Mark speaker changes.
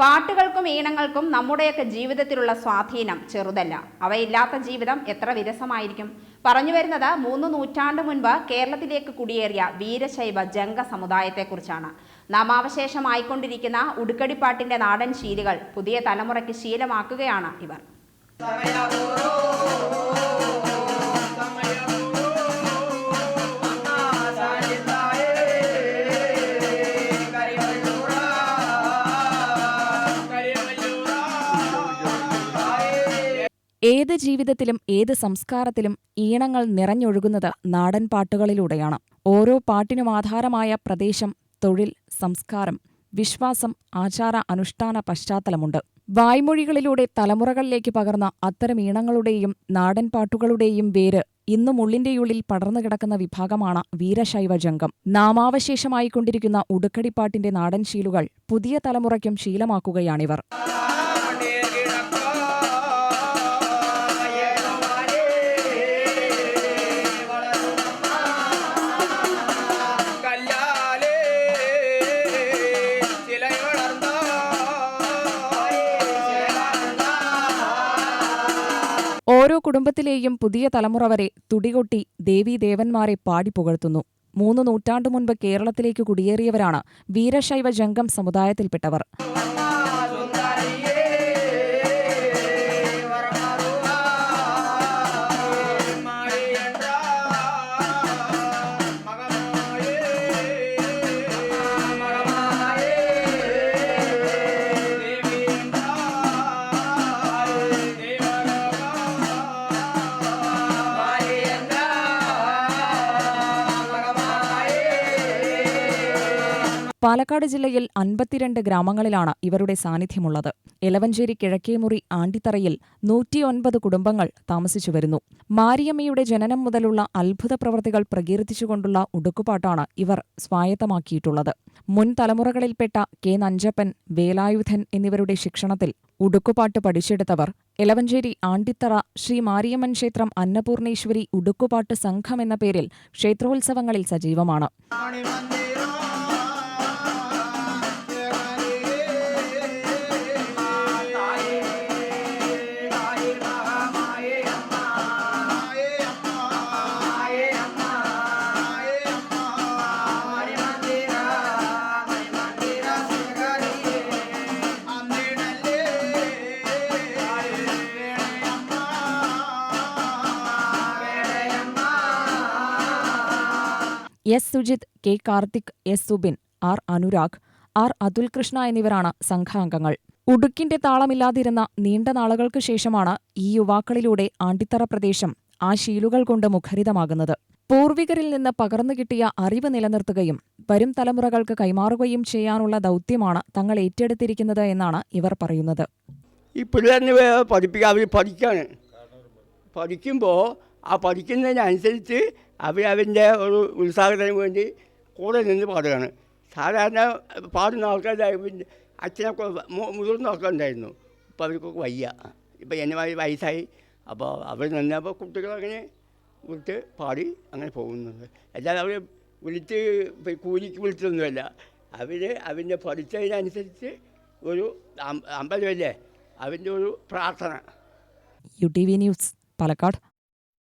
Speaker 1: പാട്ടുകൾക്കും ഈണങ്ങൾക്കും നമ്മുടെയൊക്കെ ജീവിതത്തിലുള്ള സ്വാധീനം ചെറുതല്ല. അവയില്ലാത്ത ജീവിതം എത്ര വിരസമായിരിക്കും. പറഞ്ഞു വരുന്നത് മൂന്ന് നൂറ്റാണ്ട് മുൻപ് കേരളത്തിലേക്ക് കുടിയേറിയ വീരശൈവ ജംഗ സമുദായത്തെക്കുറിച്ചാണ്. നാമാവശേഷമായിക്കൊണ്ടിരിക്കുന്ന ഉടുക്കടിപ്പാട്ടിന്റെ നാടൻ ശീലുകൾ പുതിയ തലമുറയ്ക്ക് ശീലമാക്കുകയാണ് ഇവർ.
Speaker 2: ഏത് ജീവിതത്തിലും ഏത് സംസ്കാരത്തിലും ഈണങ്ങൾ നിറഞ്ഞൊഴുകുന്നത് നാടൻ പാട്ടുകളിലൂടെയാണ്. ഓരോ പാട്ടിനും ആധാരമായ പ്രദേശം തൊഴിൽ സംസ്കാരം വിശ്വാസം ആചാര അനുഷ്ഠാന പശ്ചാത്തലമുണ്ട്. വായ്മൊഴികളിലൂടെ തലമുറകളിലേക്ക് പകർന്ന അത്തരം ഈണങ്ങളുടെയും നാടൻ പാട്ടുകളുടെയും വേര് ഇന്നും ഉള്ളിന്റെയുള്ളിൽ പടർന്നു കിടക്കുന്ന വിഭാഗമാണ് വീരശൈവ ജംഗം. നാമാവശേഷമായിക്കൊണ്ടിരിക്കുന്ന ഉടുക്കടിപ്പാട്ടിന്റെ നാടൻ ശീലുകൾ പുതിയ തലമുറയ്ക്കും ശീലമാക്കുകയാണിവർ. ഓരോ കുടുംബത്തിലെയും പുതിയ തലമുറ വരെ തുടികൊട്ടി ദേവീദേവന്മാരെ പാടി പുകഴ്ത്തുന്നു. മൂന്ന് നൂറ്റാണ്ടു മുൻപ് കേരളത്തിലേക്ക് കുടിയേറിയവരാണ് വീരശൈവ ജംഗം സമുദായത്തിൽപ്പെട്ടവർ. പാലക്കാട് ജില്ലയിൽ അൻപത്തിരണ്ട് ഗ്രാമങ്ങളിലാണ് ഇവരുടെ സാന്നിധ്യമുള്ളത്. എലവഞ്ചേരി കിഴക്കേമുറി ആണ്ടിത്തറയിൽ നൂറ്റിയൊൻപത് കുടുംബങ്ങൾ താമസിച്ചു വരുന്നു. മാരിയമ്മയുടെ ജനനം മുതലുള്ള അത്ഭുത പ്രവൃത്തികൾ പ്രകീർത്തിച്ചുകൊണ്ടുള്ള ഉടുക്കുപാട്ടാണ് ഇവർ സ്വായത്തമാക്കിയിട്ടുള്ളത്. മുൻ തലമുറകളിൽപ്പെട്ട കെ നഞ്ചപ്പൻ വേലായുധൻ എന്നിവരുടെ ശിക്ഷണത്തിൽ ഉടുക്കുപാട്ട് പഠിച്ചെടുത്തവർ എലവഞ്ചേരി ആണ്ടിത്തറ ശ്രീ മാരിയമ്മൻ ക്ഷേത്രം അന്നപൂർണേശ്വരി ഉടുക്കുപാട്ട് സംഘം എന്ന പേരിൽ ക്ഷേത്രോത്സവങ്ങളിൽ സജീവമാണ്. S. Sujith K. Karthik S. Subin R. Anurag R. Athulkrishna എന്നിവരാണ് സംഘാംഗങ്ങൾ. ഉടുക്കിന്റെ താളമില്ലാതിരുന്ന നീണ്ട നാളുകൾക്ക് ശേഷമാണ് ഈ യുവാക്കളിലൂടെ ആണ്ടിത്തറ പ്രദേശം ആ ശീലുകൾ കൊണ്ട് മുഖരിതമാകുന്നത്. പൂർവികരിൽ നിന്ന് പകർന്നു കിട്ടിയ അറിവ് നിലനിർത്തുകയും വരും തലമുറകൾക്ക് കൈമാറുകയും ചെയ്യാനുള്ള ദൗത്യമാണ് തങ്ങൾ ഏറ്റെടുത്തിരിക്കുന്നത് എന്നാണ് ഇവർ പറയുന്നത്.
Speaker 3: ഈ പഠിക്കുമ്പോൾ ആ പഠിക്കുന്നതിനനുസരിച്ച് അവർ അവന്റെ ഒരു ഉത്സാഹത്തിന് വേണ്ടി കൂടെ നിന്ന് പാടുകയാണ്. സാധാരണ പാടുന്ന ആൾക്കാർ പിന്നെ അച്ഛനൊക്കെ മു- മുതിർന്ന ആൾക്കാരുണ്ടായിരുന്നു. ഇപ്പോൾ അവർക്കൊക്കെ വയ്യ. ഇപ്പോൾ എന്നെ മാതിരി വയസ്സായി. അപ്പോൾ അവർ നിന്നപ്പോൾ കുട്ടികളങ്ങനെ വിട്ട് പാടി അങ്ങനെ പോകുന്നുണ്ട്. അല്ലാതെ അവർ വിളിച്ച് ഇപ്പം കൂലിക്ക് വിളിച്ചൊന്നുമല്ല. അവർ അവന്റെ പഠിച്ചതിനനുസരിച്ച് ഒരു അമ്പലമല്ലേ? അവന്റെ ഒരു പ്രാർത്ഥന.
Speaker 2: U T V news Palakkad.